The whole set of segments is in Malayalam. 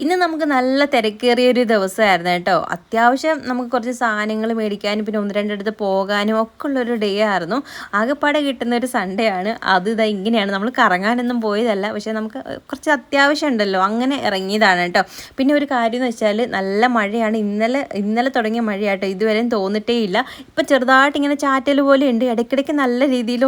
ഇന്ന് നമുക്ക് നല്ല തിരക്കേറിയ ഒരു ദിവസമായിരുന്നു കേട്ടോ. അത്യാവശ്യം നമുക്ക് കുറച്ച് സാധനങ്ങൾ മേടിക്കാനും പിന്നെ ഒന്ന് രണ്ടിടത്ത് പോകാനും ഒക്കെ ഉള്ളൊരു ഡേ ആയിരുന്നു. ആകെപ്പാടെ കിട്ടുന്ന ഒരു സൺഡേ ആണ്. അത് ഇതാ ഇങ്ങനെയാണ്. നമ്മൾ കറങ്ങാനൊന്നും പോയതല്ല. പക്ഷേ നമുക്ക് കുറച്ച് അത്യാവശ്യം ഉണ്ടല്ലോ. അങ്ങനെ ഇറങ്ങിയതാണ് കേട്ടോ. പിന്നെ ഒരു കാര്യം എന്ന് വെച്ചാൽ നല്ല മഴയാണ്. ഇന്നലെ ഇന്നലെ തുടങ്ങിയ മഴയാട്ടോ. ഇതുവരെയും തോന്നിട്ടേ ഇല്ല. ഇപ്പം ചെറുതായിട്ട് ഇങ്ങനെ ചാറ്റൽ പോലെ ഉണ്ട്. ഇടയ്ക്കിടയ്ക്ക് നല്ല രീതിയിൽ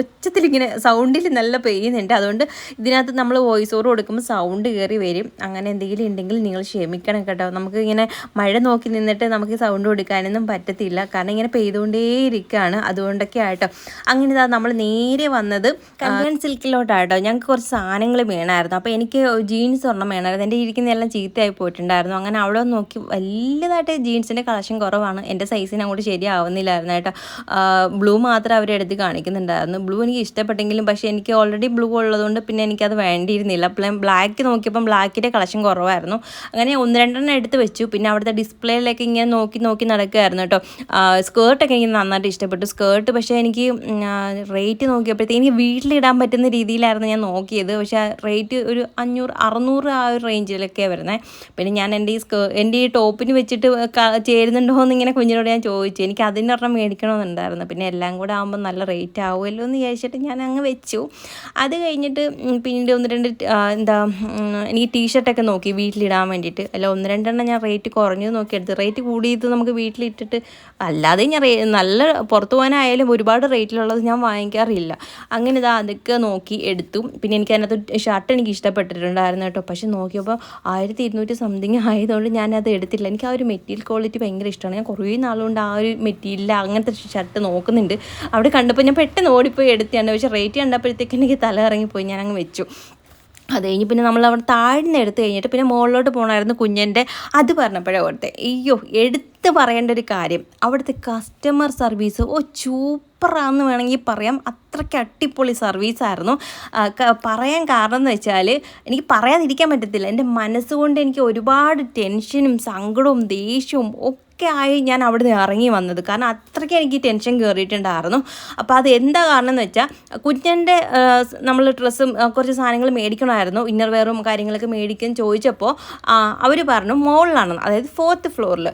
ഒച്ചത്തിൽ ഇങ്ങനെ സൗണ്ടിൽ നല്ല പെയ്യുന്നുണ്ട്. അതുകൊണ്ട് ഇതിനകത്ത് നമ്മൾ വോയിസ് ഓവർ കൊടുക്കുമ്പോൾ സൗണ്ട് കയറി വരും. അങ്ങനെ എന്തെങ്കിലും ഉണ്ടെങ്കിൽ നിങ്ങൾ ക്ഷമിക്കണം കേട്ടോ. നമുക്ക് ഇങ്ങനെ മഴ നോക്കി നിന്നിട്ട് നമുക്ക് സൗണ്ട് കൊടുക്കാനൊന്നും പറ്റത്തില്ല. കാരണം ഇങ്ങനെ പെയ്തുകൊണ്ടേയിരിക്കുകയാണ് അതുകൊണ്ടൊക്കെ ആട്ടോ. അങ്ങനെ ഇതാ നമ്മൾ നേരെ വന്നത് കല്യാൺ സിൽക്കിലോട്ടാട്ടോ. ഞങ്ങൾക്ക് കുറച്ച് സാധനങ്ങൾ വേണമായിരുന്നു. അപ്പോൾ എനിക്ക് ജീൻസ് ഒരെണ്ണം വേണമായിരുന്നു. എന്റെ ഇരിക്കുന്ന എല്ലാം ചീത്തയായി പോയിട്ടുണ്ടായിരുന്നു. അങ്ങനെ അവിടെ നോക്കി വലിയതായിട്ട് ജീൻസിന്റെ കളക്ഷൻ കുറവാണ്. എന്റെ സൈസിന് അങ്ങോട്ട് ശരിയാവുന്നില്ലായിരുന്നു കേട്ടോ. ബ്ലൂ മാത്രം അവരെടുത്ത് കാണിക്കുന്നുണ്ടായിരുന്നു. ബ്ലൂ എനിക്ക് ഇഷ്ടപ്പെട്ടെങ്കിലും പക്ഷേ എനിക്ക് ഓൾറെഡി ബ്ലൂ ഉള്ളതുകൊണ്ട് പിന്നെ എനിക്കത് വേണ്ടിയിരുന്നില്ല. ബ്ലാക്ക് നോക്കിയപ്പം ബ്ലാക്കിന്റെ കളക്ഷൻ കുറവായിരുന്നു. അങ്ങനെ ഒന്ന് രണ്ടെണ്ണം എടുത്ത് വെച്ചു. പിന്നെ അവിടുത്തെ ഡിസ്പ്ലേയിലൊക്കെ ഇങ്ങനെ നോക്കി നോക്കി നടക്കുകയായിരുന്നു കേട്ടോ. സ്കേർട്ടൊക്കെ എനിക്ക് നന്നായിട്ട് ഇഷ്ടപ്പെട്ടു. സ്കേർട്ട് പക്ഷേ എനിക്ക് റേറ്റ് നോക്കിയപ്പോഴത്തേക്ക് എനിക്ക് വീട്ടിലിടാൻ പറ്റുന്ന രീതിയിലായിരുന്നു ഞാൻ നോക്കിയത്. പക്ഷേ റേറ്റ് ഒരു അഞ്ഞൂറ് അറുന്നൂറ് ആ ഒരു റേഞ്ചിലൊക്കെ വരുന്നത് പിന്നെ ഞാൻ എന്റെ ഈ സ്കേ എന്റെ ഈ ടോപ്പിന് വെച്ചിട്ട് ചേരുന്നുണ്ടോ എന്ന് ഇങ്ങനെ കുഞ്ഞിനോട് ഞാൻ ചോദിച്ചു. എനിക്ക് അതിന്റെ ഒരെണ്ണം മേടിക്കണമെന്നുണ്ടായിരുന്നു. പിന്നെ എല്ലാം കൂടെ ആകുമ്പോൾ നല്ല റേറ്റ് ആവുമല്ലോ എന്ന് വിചാരിച്ചിട്ട് ഞാൻ അങ്ങ് വെച്ചു. അത് കഴിഞ്ഞിട്ട് പിന്നീട് ഒന്ന് രണ്ട് എന്താ എനിക്ക് ടീഷർട്ടൊക്കെ നോക്കി. വീട്ടിലിടാൻ വേണ്ടിയിട്ട്. അല്ല ഒന്ന് രണ്ടെണ്ണം ഞാൻ റേറ്റ് കുറഞ്ഞത് നോക്കിയെടുത്ത്. റേറ്റ് കൂടിയത് നമുക്ക് വീട്ടിലിട്ടിട്ട് അല്ലാതെ ഞാൻ നല്ല പുറത്തു പോകാനായാലും ഒരുപാട് റേറ്റിലുള്ളത് ഞാൻ വാങ്ങിക്കാറില്ല. അങ്ങനെ ഇതാ അതൊക്കെ നോക്കി എടുത്തു. പിന്നെ എനിക്ക് അതിനകത്ത് ഷർട്ട് എനിക്ക് ഇഷ്ടപ്പെട്ടിട്ടുണ്ടായിരുന്നു കേട്ടോ. പക്ഷെ നോക്കിയപ്പോൾ ആയിരത്തി ഇരുന്നൂറ്റി സംതിങ് ആയതുകൊണ്ട് ഞാനത് എടുത്തില്ല. എനിക്ക് ആ ഒരു മെറ്റീരിയൽ ക്വാളിറ്റി ഭയങ്കര ഇഷ്ടമാണ്. ഞാൻ കുറേ നാളുകൊണ്ട് ആ ഒരു മെറ്റീരിയൽ അങ്ങനത്തെ ഷർട്ട് നോക്കുന്നുണ്ട്. അവിടെ കണ്ടപ്പോൾ ഞാൻ പെട്ടെന്ന് ഓടിപ്പോയി എടുത്തിട്ടുണ്ട് പക്ഷേ റേറ്റ് കണ്ടപ്പോഴത്തേക്ക് എനിക്ക് തല ഇറങ്ങിപ്പോയി ഞാൻ അങ്ങ് വെച്ചു. അത് കഴിഞ്ഞ് പിന്നെ നമ്മൾ അവിടെ താഴ്ന്ന് എടുത്തു കഴിഞ്ഞിട്ട് പിന്നെ മുകളിലോട്ട് പോകണമായിരുന്നു കുഞ്ഞന്റെ അത് പറഞ്ഞപ്പോഴേ ഓർത്തെ. അയ്യോ എടുത്ത് പറയേണ്ട ഒരു കാര്യം. അവിടുത്തെ കസ്റ്റമർ സർവീസ് ഓ സൂപ്പറാന്ന് വേണമെങ്കിൽ പറയാം. അത്രയ്ക്ക് അടിപൊളി സർവീസായിരുന്നു പറയാൻ കാരണം എന്ന് വെച്ചാൽ എനിക്ക് പറയാതിരിക്കാൻ പറ്റത്തില്ല. എന്റെ മനസ്സുകൊണ്ട് എനിക്ക് ഒരുപാട് ടെൻഷനും സങ്കടവും ദേഷ്യവും ഒക്കെ ആയി ഞാൻ അവിടെ നിന്ന് ഇറങ്ങി വന്നത്. കാരണം അത്രയ്ക്ക് എനിക്ക് ടെൻഷൻ കയറിയിട്ടുണ്ടായിരുന്നു അപ്പോൾ അത് എന്താ കാരണം എന്ന് വെച്ചാൽ കുഞ്ഞന്റെ നമ്മൾ ഡ്രസ്സും കുറച്ച് സാധനങ്ങൾ മേടിക്കണമായിരുന്നു. ഇന്നർ വെയറും കാര്യങ്ങളൊക്കെ മേടിക്കാൻ ചോദിച്ചപ്പോൾ അവർ പറഞ്ഞു മോളിലാണ് അതായത് ഫോർത്ത് ഫ്ലോറിൽ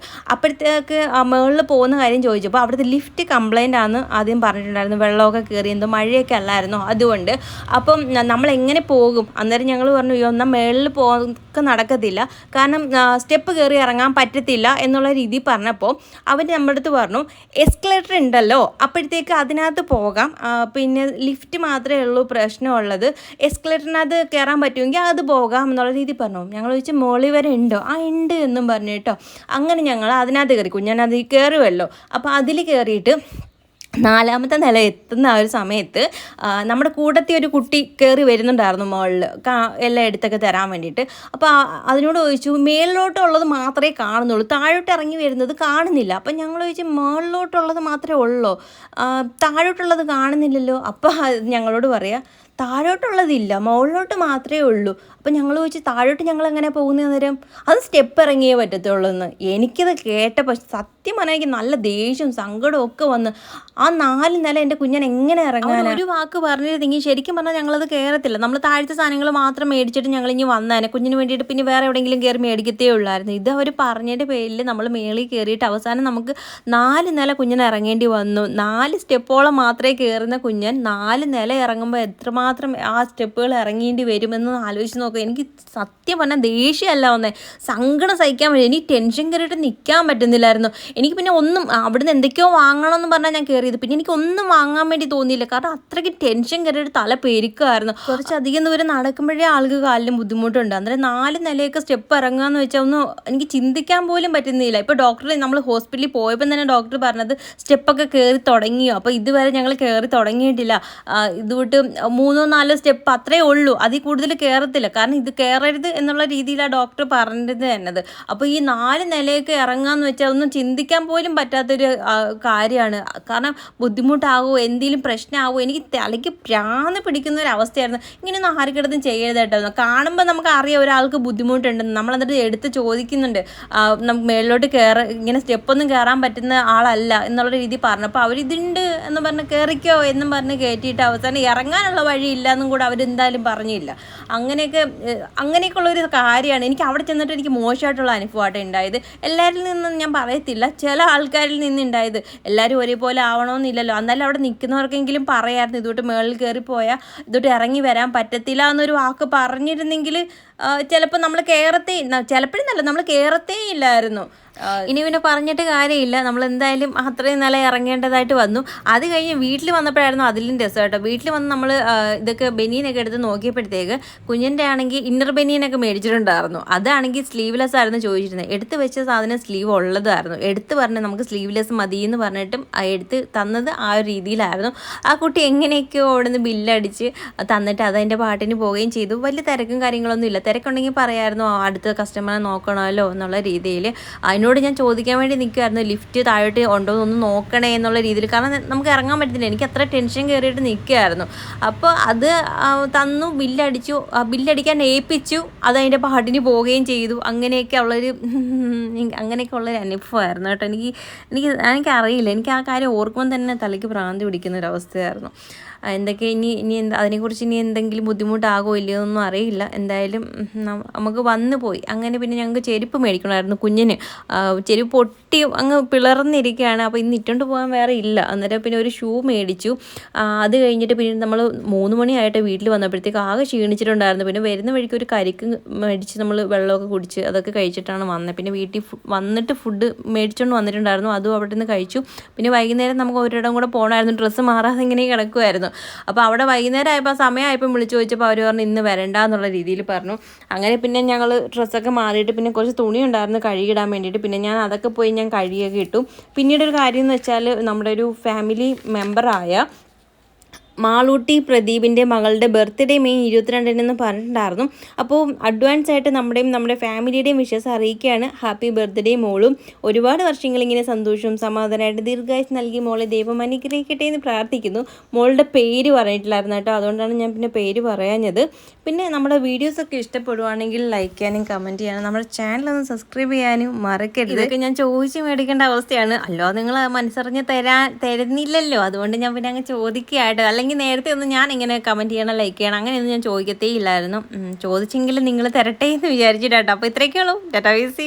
അപ്പോഴത്തേക്ക് മുകളിൽ പോകുന്ന കാര്യം ചോദിച്ചപ്പോൾ അവിടുത്തെ ലിഫ്റ്റ് കംപ്ലൈന്റ് ആണ് ആദ്യം പറഞ്ഞിട്ടുണ്ടായിരുന്നു. വെള്ളമൊക്കെ കയറി എന്തോ മഴയൊക്കെ അല്ലായിരുന്നു? അതുകൊണ്ട്. അപ്പം നമ്മൾ എങ്ങനെ പോകും? അന്നേരം ഞങ്ങൾ പറഞ്ഞു "അയ്യോ, മുകളിൽ പോകാൻ നടക്കത്തില്ല. കാരണം സ്റ്റെപ്പ് കയറി ഇറങ്ങാൻ പറ്റത്തില്ല എന്നുള്ള രീതി പറഞ്ഞപ്പോൾ അവർ നമ്മുടെ അടുത്ത് പറഞ്ഞു എസ്കലേറ്റർ ഉണ്ടല്ലോ. അപ്പോഴത്തേക്ക് അതിനകത്ത് പോകാം. പിന്നെ ലിഫ്റ്റ് മാത്രമേ ഉള്ളൂ പ്രശ്നമുള്ളത്. എസ്കലേറ്ററിനകത്ത് കയറാൻ പറ്റുമെങ്കിൽ അത് പോകാം എന്നുള്ള രീതി പറഞ്ഞു. ഞങ്ങൾ ചോദിച്ചു മോളി വരെ ഉണ്ടോ? ആ ഉണ്ട് എന്നും പറഞ്ഞു കേട്ടോ. അങ്ങനെ ഞങ്ങൾ അതിനകത്ത് കയറി. കുഞ്ഞൻ അതിൽ കയറുമല്ലോ അപ്പോൾ അതിൽ കയറിയിട്ട് നാലാമത്തെ നില എത്തുന്ന ആ ഒരു സമയത്ത് നമ്മുടെ കൂട്ടത്തിൽ ഒരു കുട്ടി കയറി വരുന്നുണ്ടായിരുന്നു മുകളിൽ എല്ലാം എടുത്തൊക്കെ തരാൻ വേണ്ടിയിട്ട്. അപ്പോൾ അതിനോട് ചോദിച്ചു മേളിലോട്ടുള്ളത് മാത്രമേ കാണുന്നുള്ളൂ. താഴോട്ട് ഇറങ്ങി വരുന്നത് കാണുന്നില്ല. അപ്പം ഞങ്ങൾ ചോദിച്ചു മുകളിലോട്ടുള്ളത് മാത്രമേ ഉള്ളൂ? താഴോട്ടുള്ളത് കാണുന്നില്ലല്ലോ. അപ്പോൾ ഞങ്ങളോട് പറയാം താഴോട്ടുള്ളതില്ല മുകളിലോട്ട് മാത്രമേ ഉള്ളൂ. അപ്പം ഞങ്ങൾ ചോദിച്ചു താഴോട്ട് ഞങ്ങൾ എങ്ങനെ പോകുന്ന നേരം അത് സ്റ്റെപ്പ് ഇറങ്ങിയേ പറ്റത്തുള്ളൂ എന്ന് എനിക്കത് കേട്ടപ്പോൾ സത്യം പറഞ്ഞാൽ നല്ല ദേഷ്യവും സങ്കടവും ഒക്കെ വന്ന് ആ നാല് നില എന്റെ കുഞ്ഞൻ എങ്ങനെ ഇറങ്ങാൻ ഒരു വാക്ക് പറഞ്ഞിരുന്നെങ്കിൽ ശരിക്കും പറഞ്ഞാൽ ഞങ്ങളത് കയറത്തില്ല നമ്മൾ താഴത്തെ സാധനങ്ങൾ മാത്രം മേടിച്ചിട്ട് ഞങ്ങൾ ഇനി വന്നേനെ. കുഞ്ഞിന് വേണ്ടിയിട്ട് പിന്നെ വേറെ എവിടെയെങ്കിലും കയറി മേടിക്കത്തേ ഉള്ളായിരുന്നു. ഇത് അവർ പറഞ്ഞതിന്റെ പേരിൽ നമ്മൾ മേളിൽ കയറിയിട്ട് അവസാനം നമുക്ക് നാല് നില കുഞ്ഞിന് ഇറങ്ങേണ്ടി വന്നു. നാല് സ്റ്റെപ്പോളം മാത്രമേ കയറുന്ന കുഞ്ഞൻ നാല് നില ഇറങ്ങുമ്പോൾ എത്രമാത്രം ആ സ്റ്റെപ്പുകൾ ഇറങ്ങേണ്ടി വരുമെന്ന് ആലോചിച്ച് നോക്കുക എനിക്ക് സത്യം പറഞ്ഞാൽ ദേഷ്യമല്ല വന്നേ. സങ്കടം സഹിക്കാൻ പറ്റും എനിക്ക് ടെൻഷൻ കയറിയിട്ട് നിൽക്കാൻ പറ്റുന്നില്ലായിരുന്നു. എനിക്ക് പിന്നെ ഒന്നും അവിടുന്ന് എന്തൊക്കെയോ വാങ്ങണമെന്ന് പറഞ്ഞാൽ ഞാൻ കയറിയത് പിന്നെ എനിക്ക് ഒന്നും വാങ്ങാൻ വേണ്ടി തോന്നിയില്ല. കാരണം അത്രയ്ക്ക് ടെൻഷൻ കയറിയിട്ട് തല പെരുക്കുമായിരുന്നു കുറച്ചധികം ദൂരം നടക്കുമ്പോഴേ ആൾക്ക് കാലിലും ബുദ്ധിമുട്ടുണ്ട്. അന്നേരം നാല് നിലയൊക്കെ സ്റ്റെപ്പ് ഇറങ്ങുക എന്ന് വെച്ചാൽ ഒന്നും എനിക്ക് ചിന്തിക്കാൻ പോലും പറ്റുന്നില്ല. ഇപ്പോൾ ഡോക്ടർ നമ്മൾ ഹോസ്പിറ്റലിൽ പോയപ്പോൾ തന്നെ ഡോക്ടർ പറഞ്ഞത് സ്റ്റെപ്പൊക്കെ കയറി തുടങ്ങിയോ? അപ്പോൾ ഇതുവരെ ഞങ്ങൾ കയറി തുടങ്ങിയിട്ടില്ല. ഇതുവിട്ട് ഇത് വിട്ട് മൂന്നോ നാലോ സ്റ്റെപ്പ് അത്രേ ഉള്ളൂ. അതിൽ കൂടുതൽ കയറത്തില്ല കാരണം ഇത് കയറരുത് എന്നുള്ള രീതിയിലാണ് ഡോക്ടർ പറഞ്ഞത് തന്നത് അപ്പോൾ ഈ നാല് നിലയൊക്കെ ഇറങ്ങാന്ന് വെച്ചാൽ ഒന്നും ചിന്തിക്കാൻ പോലും പറ്റാത്തൊരു കാര്യമാണ്. കാരണം ബുദ്ധിമുട്ടാകുമോ എന്തെങ്കിലും പ്രശ്നമാകുമോ എനിക്ക് തലയ്ക്ക് പ്രാന്ന് പിടിക്കുന്ന ഒരു അവസ്ഥയായിരുന്നു. ഇങ്ങനെയൊന്നും ആർക്കിടത്തും ചെയ്യരുതായിട്ടായിരുന്നു കാണുമ്പോൾ നമുക്ക് അറിയാം ഒരാൾക്ക് ബുദ്ധിമുട്ടുണ്ടെന്ന് നമ്മൾ എന്നിട്ട് എടുത്ത് ചോദിക്കുന്നുണ്ട്. നമുക്ക് മേളിലോട്ട് കയറ ഇങ്ങനെ സ്റ്റെപ്പൊന്നും കയറാൻ പറ്റുന്ന ആളല്ല എന്നുള്ള രീതി പറഞ്ഞു. അപ്പോൾ അവരിതുണ്ട് എന്ന് പറഞ്ഞ് കയറിക്കോ എന്നും പറഞ്ഞ് കയറ്റിയിട്ട് അവസാനം ഇറങ്ങാനുള്ള വഴി വഴിയില്ല എന്നും കൂടെ അവരെന്തായാലും പറഞ്ഞില്ല. അങ്ങനെയൊക്കെ അങ്ങനെയൊക്കെ ഒരു കാര്യമാണ്. എനിക്ക് അവിടെ ചെന്നിട്ട് എനിക്ക് മോശമായിട്ടുള്ള അനുഭവമായിട്ട് ഉണ്ടായത്. എല്ലാവരിൽ നിന്നും ഞാൻ പറയത്തില്ല. ചില ആൾക്കാരിൽ നിന്നുണ്ടായത് എല്ലാവരും ഒരേപോലെ ആവണമെന്നില്ലല്ലോ. എന്നാലും അവിടെ നിൽക്കുന്നവർക്കെങ്കിലും പറയായിരുന്നു ഇതോട്ട് മേളിൽ കയറി പോയാൽ ഇതോട്ട് ഇറങ്ങി വരാൻ പറ്റത്തില്ല എന്നൊരു വാക്ക് പറഞ്ഞിരുന്നെങ്കിൽ ചിലപ്പോൾ നമ്മൾ കയറത്തേ ചിലപ്പോഴെന്നല്ല നമ്മൾ കയറത്തേ ഇല്ലായിരുന്നു. ഇനി പിന്നെ പറഞ്ഞിട്ട് കാര്യമില്ല. നമ്മൾ എന്തായാലും അത്രയും നില ഇറങ്ങേണ്ടതായിട്ട് വന്നു. അത് കഴിഞ്ഞ് വീട്ടിൽ വന്നപ്പോഴായിരുന്നു അതിലും രസം കേട്ടോ വീട്ടിൽ വന്ന് നമ്മൾ ഇതൊക്കെ ബനിയനൊക്കെ എടുത്ത് നോക്കിയപ്പോഴത്തേക്ക് കുഞ്ഞിന്റെ ആണെങ്കിൽ ഇന്നർ ബനിയനൊക്കെ മേടിച്ചിട്ടുണ്ടായിരുന്നു. അതാണെങ്കിൽ സ്ലീവ്ലെസ് ആയിരുന്നു ചോദിച്ചിരുന്നത്. എടുത്ത് വെച്ച സാധനം സ്ലീവ് ഉള്ളതായിരുന്നു. എടുത്ത് പറഞ്ഞ് നമുക്ക് സ്ലീവ്ലെസ് മതി എന്ന് പറഞ്ഞിട്ടും എടുത്ത് തന്നത് ആ ഒരു രീതിയിലായിരുന്നു. ആ കുട്ടി എങ്ങനെയൊക്കെയോ ഓടുന്ന് ബില്ലടിച്ച് തന്നിട്ട് അതതിന്റെ പാട്ടിന് പോവുകയും ചെയ്തു. വലിയ തിരക്കും കാര്യങ്ങളൊന്നും ഇല്ല. തിരക്കുണ്ടെങ്കിൽ പറയായിരുന്നു അടുത്ത കസ്റ്റമറെ നോക്കണമല്ലോ എന്നുള്ള രീതിയിൽ. അതിനോട് ഞാൻ ചോദിക്കാൻ വേണ്ടി നിൽക്കുമായിരുന്നു ലിഫ്റ്റ് താഴോട്ട് ഉണ്ടോ എന്ന് നോക്കണേ എന്നുള്ള രീതിയിൽ. കാരണം നമുക്ക് ഇറങ്ങാൻ പറ്റുന്നില്ല എനിക്ക് അത്ര ടെൻഷൻ കയറിയിട്ട് നിൽക്കുകയായിരുന്നു അപ്പോൾ അത് തന്നു ബില്ലടിച്ചു ആ ബില്ലടിക്കാൻ ഏൽപ്പിച്ചു അത് അതിന്റെ പാട്ടിന് പോവുകയും ചെയ്തു. അങ്ങനെയൊക്കെ ഉള്ളൊരു അങ്ങനെയൊക്കെ ഉള്ളൊരു അനുഭവമായിരുന്നു കേട്ടോ. എനിക്ക് എനിക്ക് എനിക്കറിയില്ല. എനിക്ക് ആ കാര്യം ഓർക്കുമ്പോൾ തന്നെ തലയ്ക്ക് ഭ്രാന്തി പിടിക്കുന്ന ഒരു അവസ്ഥയായിരുന്നു എന്തൊക്കെ ഇനി ഇനി എന്താ അതിനെക്കുറിച്ച് ഇനി എന്തെങ്കിലും ബുദ്ധിമുട്ടാകോ ഇല്ലയോ എന്നൊന്നും അറിയില്ല. എന്തായാലും നമുക്ക് വന്നു പോയി. അങ്ങനെ പിന്നെ ഞങ്ങൾക്ക് ചെരുപ്പ് മേടിക്കണമായിരുന്നു കുഞ്ഞിന്. ചെരുപ്പ് പൊട്ടി അങ്ങ് പിളർന്നിരിക്കുകയാണ്. അപ്പോൾ ഇന്ന് ഇട്ടുകൊണ്ട് പോകാൻ വേറെ ഇല്ല. അന്നേരം പിന്നെ ഒരു ഷൂ മേടിച്ചു. അത് കഴിഞ്ഞിട്ട് പിന്നെ നമ്മൾ മൂന്ന് മണിയായിട്ട് വീട്ടിൽ വന്നപ്പോഴത്തേക്ക് ആകെ ക്ഷീണിച്ചിട്ടുണ്ടായിരുന്നു. പിന്നെ വരുന്ന വഴിക്ക് ഒരു കരിക്ക് മേടിച്ച് നമ്മൾ വെള്ളമൊക്കെ കുടിച്ച് അതൊക്കെ കഴിച്ചിട്ടാണ് വന്നത്. പിന്നെ വീട്ടിൽ വന്നിട്ട് ഫുഡ് മേടിച്ചുകൊണ്ട് വന്നിട്ടുണ്ടായിരുന്നു. അതും അവിടെ നിന്ന് കഴിച്ചു. പിന്നെ വൈകുന്നേരം നമുക്ക് ഒരിടം കൂടെ പോകണമായിരുന്നു ഡ്രസ്സ് മാറാതെ ഇങ്ങനെ കിടക്കുമായിരുന്നു അപ്പോൾ അവിടെ വൈകുന്നേരം ആയപ്പോൾ സമയമായപ്പോൾ വിളിച്ചു ചോദിച്ചപ്പോൾ അവർ പറഞ്ഞു ഇന്ന് വരണ്ട എന്നുള്ള രീതിയിൽ പറഞ്ഞു. അങ്ങനെ പിന്നെ ഞങ്ങൾ ഡ്രസ്സൊക്കെ മാറിയിട്ട് പിന്നെ കുറച്ച് തുണി ഉണ്ടായിരുന്നു കഴുകിടാൻ വേണ്ടിയിട്ട്. പിന്നെ ഞാൻ അതൊക്കെ പോയി ഞാൻ കഴുകിയൊക്കെ ഇട്ടു. പിന്നീട് ഒരു കാര്യം എന്ന് വെച്ചാൽ നമ്മുടെ ഒരു ഫാമിലി മെമ്പറായ മാളൂട്ടി പ്രദീപിന്റെ മകളുടെ ബർത്ത്ഡേ മെയ് ഇരുപത്തിരണ്ടിനെന്ന് പറഞ്ഞിട്ടുണ്ടായിരുന്നു. അപ്പോൾ അഡ്വാൻസ് ആയിട്ട് നമ്മുടെയും നമ്മുടെ ഫാമിലിയുടെയും വിഷസ് അറിയിക്കുകയാണ്. ഹാപ്പി ബർത്ത്ഡേ മോളും. ഒരുപാട് വർഷങ്ങൾ ഇങ്ങനെ സന്തോഷവും സമാധാനമായിട്ട് ദീർഘായുസ് നൽകി മോളെ ദൈവം അനുഗ്രഹിക്കട്ടെ എന്ന് പ്രാർത്ഥിക്കുന്നു. മോളുടെ പേര് പറഞ്ഞിട്ടില്ലായിരുന്നു കേട്ടോ. അതുകൊണ്ടാണ് ഞാൻ പിന്നെ പേര് പറയാഞ്ഞത്. പിന്നെ നമ്മുടെ വീഡിയോസൊക്കെ ഇഷ്ടപ്പെടുവാണെങ്കിൽ ലൈക്ക് ചെയ്യാനും കമന്റ് ചെയ്യാനും നമ്മുടെ ചാനലൊന്ന് സബ്സ്ക്രൈബ് ചെയ്യാനും മറക്കരുത്. ഇതൊക്കെ ഞാൻ ചോദിച്ച് മേടിക്കേണ്ട അവസ്ഥയാണ്. അല്ലോ നിങ്ങൾ മനസ്സറിഞ്ഞ് തരാൻ തരുന്നില്ലല്ലോ. അതുകൊണ്ട് ഞാൻ പിന്നെ അങ്ങ് ചോദിക്കുകയായിട്ട് അല്ലെങ്കിൽ നേരത്തെ ഒന്നും ഞാൻ ഇങ്ങനെ കമന്റ് ചെയ്യണം ലൈക്ക് ചെയ്യണം അങ്ങനെയൊന്നും ഞാൻ ചോദിക്കത്തേ ഇല്ലായിരുന്നു ചോദിച്ചെങ്കിലും നിങ്ങൾ തരട്ടെ എന്ന് വിചാരിച്ചിട്ടാട്ടോ. അപ്പോൾ ഇത്രയൊക്കെ ഉള്ളൂ ടാറ്റാ വി സി